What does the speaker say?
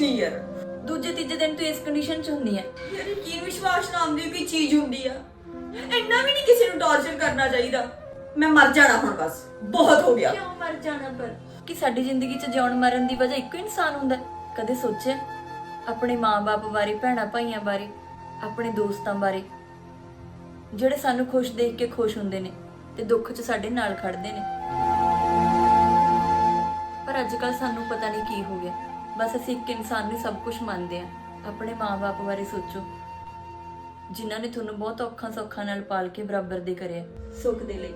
ਯਕੀਨ ਚ ਹੁੰਦੀ ਹੈ। ਯਾਰ ਯਕੀਨ ਵਿਸ਼ਵਾਸ ਨਾਮ ਦੀ ਕੋਈ ਚੀਜ਼ ਹੁੰਦੀ ਆ। ਇੰਨਾ ਵੀ ਨਹੀਂ ਕਿਸੇ ਨੂੰ ਟੌਰਚਰ ਕਰਨਾ ਚਾਹੀਦਾ। ਮੈਂ ਮਰ ਜਾਣਾ ਹੁਣ ਬਸ। ਬਹੁਤ ਹੋ ਗਿਆ। ਕਿਉਂ ਮਰ ਜਾਣਾ ਪਰ? ਕਿ ਸਾਡੀ ਜ਼ਿੰਦਗੀ 'ਚ ਜਿਉਣ ਮਰਨ ਦੀ ਵਜ੍ਹਾ ਇੱਕੋ ਇਨਸਾਨ ਹੁੰਦਾ ਹੈ? ਕਦੇ ਸੋਚਿਆ ਆਪਣੇ ਮਾਂ-ਬਾਪ ਬਾਰੇ ਭੈਣਾਂ ਭਾਈਆਂ ਬਾਰੇ ਆਪਣੇ ਦੋਸਤਾਂ ਬਾਰੇ? ਜਿਹੜੇ ਸਾਨੂੰ ਖੁਸ਼ ਦੇਖ ਕੇ ਖੁਸ਼ ਹੁੰਦੇ ਨੇ ਤੇ ਦੁੱਖ 'ਚ ਸਾਡੇ ਨਾਲ ਖੜਦੇ ਨੇ। ਪਰ ਅੱਜ ਕੱਲ ਸਾਨੂੰ ਪਤਾ ਨਹੀਂ ਕੀ ਹੋ ਗਿਆ। ਬਸ ਅਸੀਂ ਇੱਕ ਇਨਸਾਨ ਨੂੰ ਸਭ ਕੁਝ ਮੰਨਦੇ ਆ ਆਪਣੇ ਮਾਂ-ਬਾਪ ਬਾਰੇ ਸੋਚੋ। ਜਿਨ੍ਹਾਂ ਨੇ ਤੁਹਾਨੂੰ ਬਹੁਤ ਔਖਾ ਸੌਖਾ ਨਾਲ ਪਾਲ ਕੇ ਬਰਾਬਰ ਦੇ ਕਰਿਆ। ਸੁੱਖ ਦੇ ਲਈ।